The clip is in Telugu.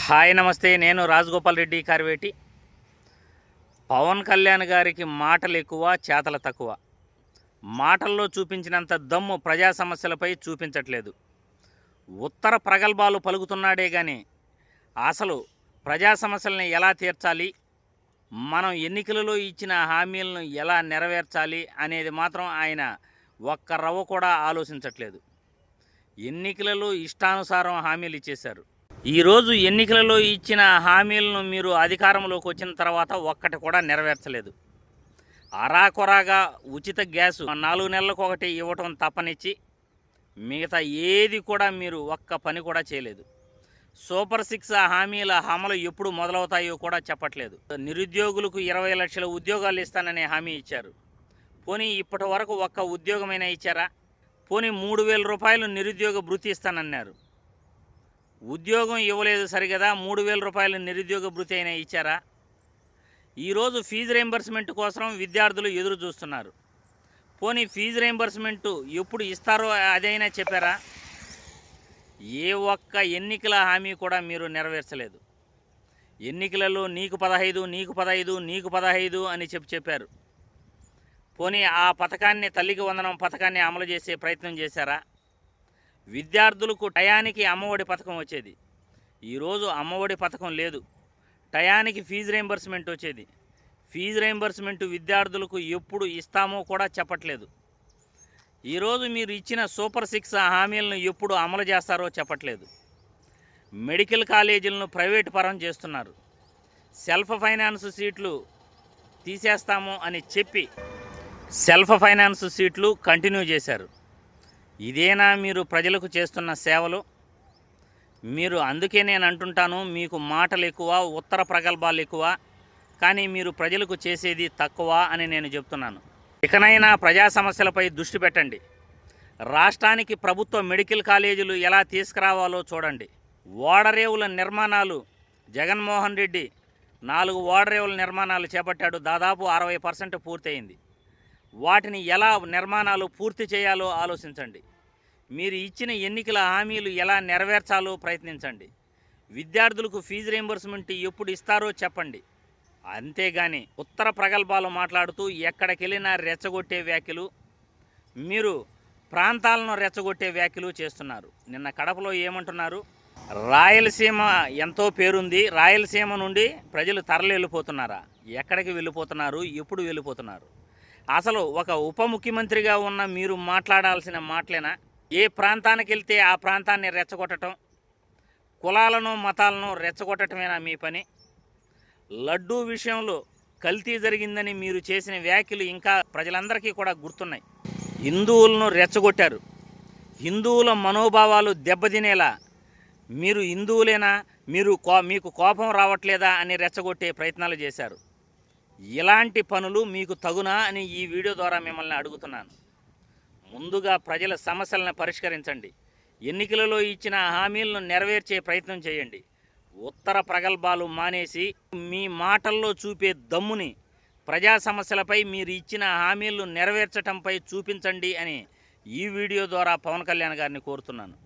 హాయ్ నమస్తే. నేను రాజగోపాల్ రెడ్డి కార్వేటి. పవన్ కళ్యాణ్ గారికి మాటలు ఎక్కువ చేతలు తక్కువ. మాటల్లో చూపించినంత దమ్ము ప్రజా సమస్యలపై చూపించట్లేదు. ఉత్తర ప్రగల్భాలు పలుకుతున్నాడే కానీ అసలు ప్రజా సమస్యల్ని ఎలా తీర్చాలి? మనం ఎన్నికలలో ఇచ్చిన హామీలను ఎలా నెరవేర్చాలి అనేది మాత్రం ఆయన ఒక్క రవ్వ కూడా ఆలోచించట్లేదు. ఎన్నికలలో ఇష్టానుసారం హామీలు ఇచ్చేశారు. ఈరోజు ఎన్నికలలో ఇచ్చిన హామీలను మీరు అధికారంలోకి వచ్చిన తర్వాత ఒక్కటి కూడా నెరవేర్చలేదు. అరాకొరాగా ఉచిత గ్యాసు నాలుగు నెలలకు ఒకటి ఇవ్వటం తప్పనిచ్చి మిగతా ఏది కూడా మీరు ఒక్క పని కూడా చేయలేదు. సూపర్ సిక్స్ హామీల అమలు ఎప్పుడు మొదలవుతాయో కూడా చెప్పట్లేదు. నిరుద్యోగులకు ఇరవై లక్షల ఉద్యోగాలు ఇస్తాననే హామీ ఇచ్చారు. పోనీ ఇప్పటి వరకు ఒక్క ఉద్యోగమైనా ఇచ్చారా? పోనీ మూడు వేల రూపాయలు నిరుద్యోగ భృతి ఇస్తానన్నారు. ఉద్యోగం ఇవ్వలేదు సరిగదా మూడు వేల రూపాయలు నిరుద్యోగ భృతి అయినా ఇచ్చారా? ఈరోజు ఫీజు రీంబర్స్మెంట్ కోసం విద్యార్థులు ఎదురు చూస్తున్నారు. పోనీ ఫీజు రీంబర్స్మెంట్ ఎప్పుడు ఇస్తారో అదైనా చెప్పారా? ఏ ఒక్క ఎన్నికల హామీ కూడా మీరు నెరవేర్చలేదు. ఎన్నికలలో నీకు పదహైదు నీకు పదహైదు నీకు పదహైదు అని చెప్పి చెప్పారు. పోనీ ఆ పథకాన్ని తల్లికి వందనం పథకాన్ని అమలు చేసే ప్రయత్నం చేశారా? విద్యార్థులకు టయానికి అమ్మఒడి పథకం వచ్చేది. ఈరోజు అమ్మఒడి పథకం లేదు. టయానికి ఫీజు రీంబర్స్మెంట్ వచ్చేది. ఫీజు రీంబర్స్మెంట్ విద్యార్థులకు ఎప్పుడు ఇస్తామో కూడా చెప్పట్లేదు. ఈరోజు మీరు ఇచ్చిన సూపర్ సిక్స్ హామీలను ఎప్పుడు అమలు చేస్తారో చెప్పట్లేదు. మెడికల్ కాలేజీలను ప్రైవేట్ పరం చేస్తున్నారు. సెల్ఫ్ ఫైనాన్స్ సీట్లు తీసేస్తాము అని చెప్పి సెల్ఫ్ ఫైనాన్స్ సీట్లు కంటిన్యూ చేశారు. ఇదేనా మీరు ప్రజలకు చేస్తున్న సేవలు? మీరు అందుకే నేను అంటుంటాను మీకు మాటలు ఎక్కువ ఉత్తర ప్రగల్భాలు ఎక్కువ కానీ మీరు ప్రజలకు చేసేది తక్కువ అని నేను చెప్తున్నాను. ఇకనైనా ప్రజా సమస్యలపై దృష్టి పెట్టండి. రాష్ట్రానికి ప్రభుత్వ మెడికల్ కాలేజీలు ఎలా తీసుకురావాలో చూడండి. ఓడరేవుల నిర్మాణాలు జగన్మోహన్ రెడ్డి నాలుగు ఓడరేవుల నిర్మాణాలు చేపట్టాడు దాదాపు అరవై పర్సెంట్ పూర్తయింది. వాటిని ఎలా నిర్మాణాలు పూర్తి చేయాలో ఆలోచించండి. మీరు ఇచ్చిన ఎన్నికల హామీలు ఎలా నెరవేర్చాలో ప్రయత్నించండి. విద్యార్థులకు ఫీజు రీంబర్స్మెంట్ ఎప్పుడు ఇస్తారో చెప్పండి. అంతేగాని ఉత్తర ప్రగల్భాలు మాట్లాడుతూ ఎక్కడికెళ్ళినా రెచ్చగొట్టే వ్యాఖ్యలు మీరు ప్రాంతాలను రెచ్చగొట్టే వ్యాఖ్యలు చేస్తున్నారు. నిన్న కడపలో ఏమంటున్నారు? రాయలసీమ ఎంతో పేరుంది. రాయలసీమ నుండి ప్రజలు తరలి వెళ్ళిపోతున్నారా ఎక్కడికి వెళ్ళిపోతున్నారు? ఎప్పుడు వెళ్ళిపోతున్నారు? అసలు ఒక ఉప ముఖ్యమంత్రిగా ఉన్న మీరు మాట్లాడాల్సిన మాటలేనా? ఏ ప్రాంతానికి వెళ్తే ఆ ప్రాంతాన్ని రెచ్చగొట్టడం కులాలను మతాలను రెచ్చగొట్టడమేనా మీ పని? లడ్డూ విషయంలో కల్తీ జరిగిందని మీరు చేసిన వ్యాఖ్యలు ఇంకా ప్రజలందరికీ కూడా గుర్తున్నాయి. హిందువులను రెచ్చగొట్టారు. హిందువుల మనోభావాలు దెబ్బతినేలా మీరు హిందువులేనా? మీరు కో మీకు కోపం రావట్లేదా అని రెచ్చగొట్టే ప్రయత్నాలు చేశారు. ఇలాంటి పనులు మీకు తగునా అని ఈ వీడియో ద్వారా మిమ్మల్ని అడుగుతున్నాను. ముందుగా ప్రజల సమస్యలను పరిష్కరించండి. ఎన్నికలలో ఇచ్చిన హామీలను నెరవేర్చే ప్రయత్నం చేయండి. ఉత్తర ప్రగల్భాలు మానేసి మీ మాటల్లో చూపే దమ్ముని ప్రజా సమస్యలపై మీరు ఇచ్చిన హామీలను నెరవేర్చటంపై చూపించండి అని ఈ వీడియో ద్వారా పవన్ కళ్యాణ్ గారిని కోరుతున్నాను.